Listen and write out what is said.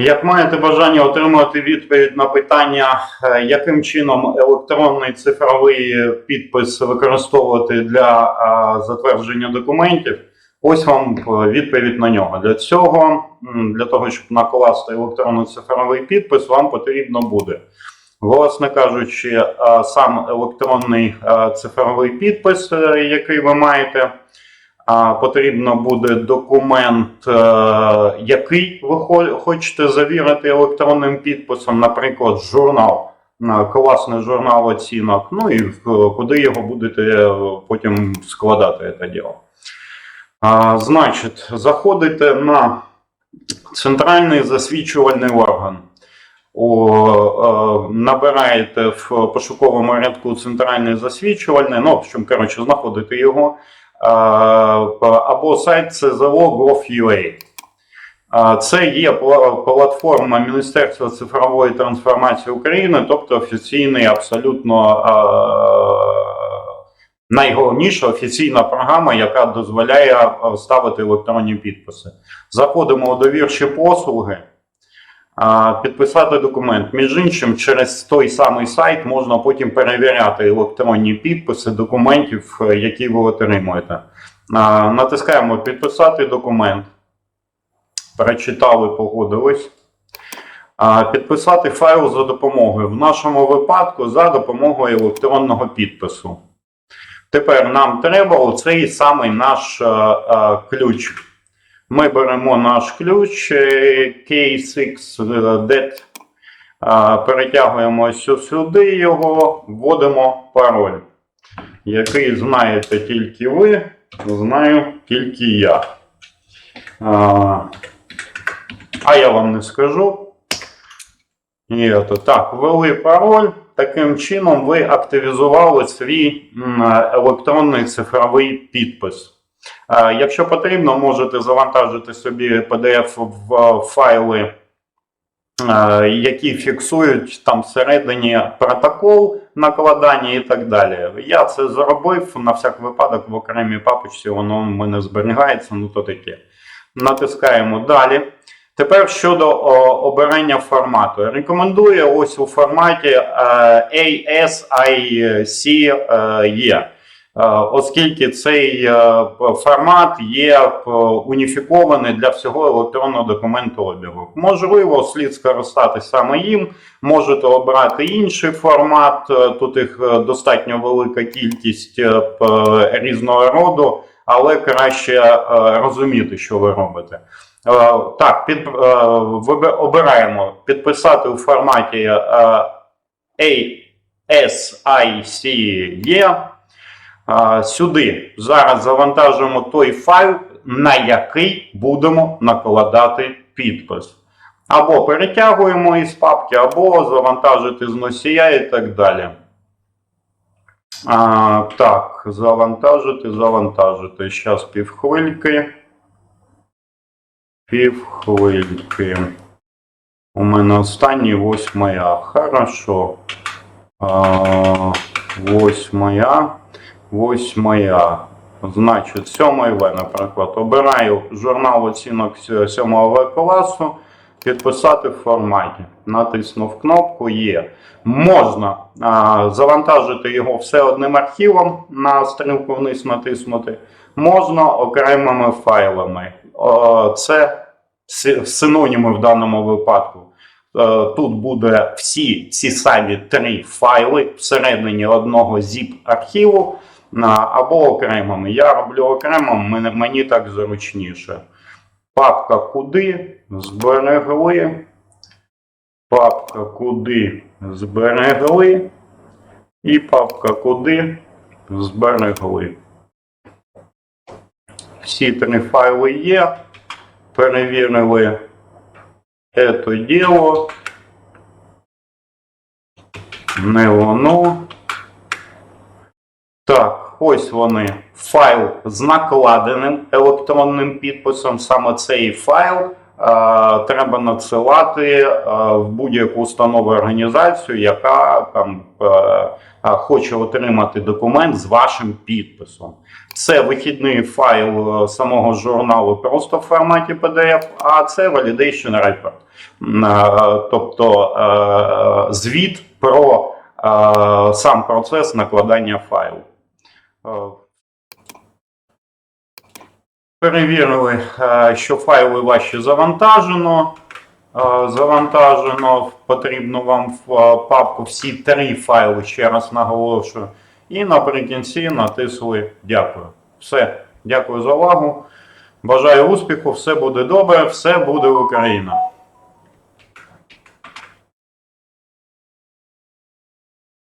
Як маєте бажання отримати відповідь на питання, е, яким чином електронний цифровий підпис використовувати для е, затвердження документів, ось вам е, відповідь на нього. Для цього, для того, щоб накласти електронний цифровий підпис, вам потрібно буде, власне кажучи, сам електронний цифровий підпис, який ви маєте. Потрібно буде документ, е, який ви хочете завірити електронним підписом, наприклад, журнал, е, класний журнал оцінок, ну і куди його будете е, потім складати це діло. Значить, заходите на центральний засвідчувальний орган. О, е, набираєте в пошуковому рядку центральний засвідчувальний, ну, в общем, коротше, знаходите його. Е, або сайт CZO.gov.ua. Е, Це є платформа Міністерства цифрової трансформації України, тобто офіційний, абсолютно е, найголовніша офіційна програма, яка дозволяє ставити електронні підписи. Заходимо у довірчі послуги. Підписати документ. Між іншим, через той самий сайт можна потім перевіряти електронні підписи документів, е, які ви отримуєте. Натискаємо підписати документ. Перечитали, погодились. Підписати файл за допомогою. В нашому випадку за допомогою електронного підпису. Тепер нам треба оцей самий наш е, е, ключ. Ми беремо наш ключ е, K6DET, е, перетягуємо сюди його, вводимо пароль, який знаєте тільки ви, знаю тільки я. А, я вам не скажу. І ото, так, ввели пароль. Таким чином ви активізували свій електронний цифровий підпис. Е, Якщо потрібно, можете завантажити собі PDF в файли, е, які фіксують там всередині протокол накладання і так далі. Я це зробив на всяк випадок в окремій папочці, воно в мене зберігається, ну то таке. Натискаємо далі. Тепер щодо о, обирання формату. Рекомендую ось у форматі е, ASIC-E. Е, Оскільки цей е, формат є е, уніфікований для всього електронного документообігу. Можливо, слід скористатися саме їм. Можете обрати інший формат. Тут їх достатньо велика кількість різного роду, але краще розуміти, що ви робите. Так, під, обираємо підписати у форматі ASIC-E. Сюди зараз завантажуємо той файл, на який будемо накладати підпис. Або перетягуємо із папки, або завантажити з носія і так далі. А, так, завантажити, завантажити. Зараз півхвильки. Півхвильки. У мене останній ось моя. Хорошо. А, ось моя. Ось моя. Значить, 7 В, наприклад, обираю журнал оцінок 7 В класу, підписати в форматі. Натиснув кнопку Є. Можна а, завантажити його все одним архівом на стрілку вниз натиснути. Можна окремими файлами. Це синоніми в даному випадку. Е, Тут буде всі ці самі три файли всередині одного zip архіву або окремими. Я роблю окремо, мене- мені так зручніше. Папка куди зберегли. Папка куди зберегли. І папка куди зберегли. Всі три файли є. Перевірили це діло. Не воно. Так, ось вони. Файл з накладеним електронним підписом. Саме цей файл треба надсилати е, в будь-яку установу організацію, яка там е, е, хоче отримати документ з вашим підписом. Це вихідний файл е, самого журналу просто в форматі PDF, а це Validation Report. Е, Тобто е, звіт про е, сам процес накладання файлу. Перевірили, е, що файли ваші завантажено. Е, Завантажено потрібно вам в е, папку всі три файли, ще раз наголошую. І наприкінці натисли дякую. Все, дякую за увагу. Бажаю успіху, все буде добре, все буде Україна.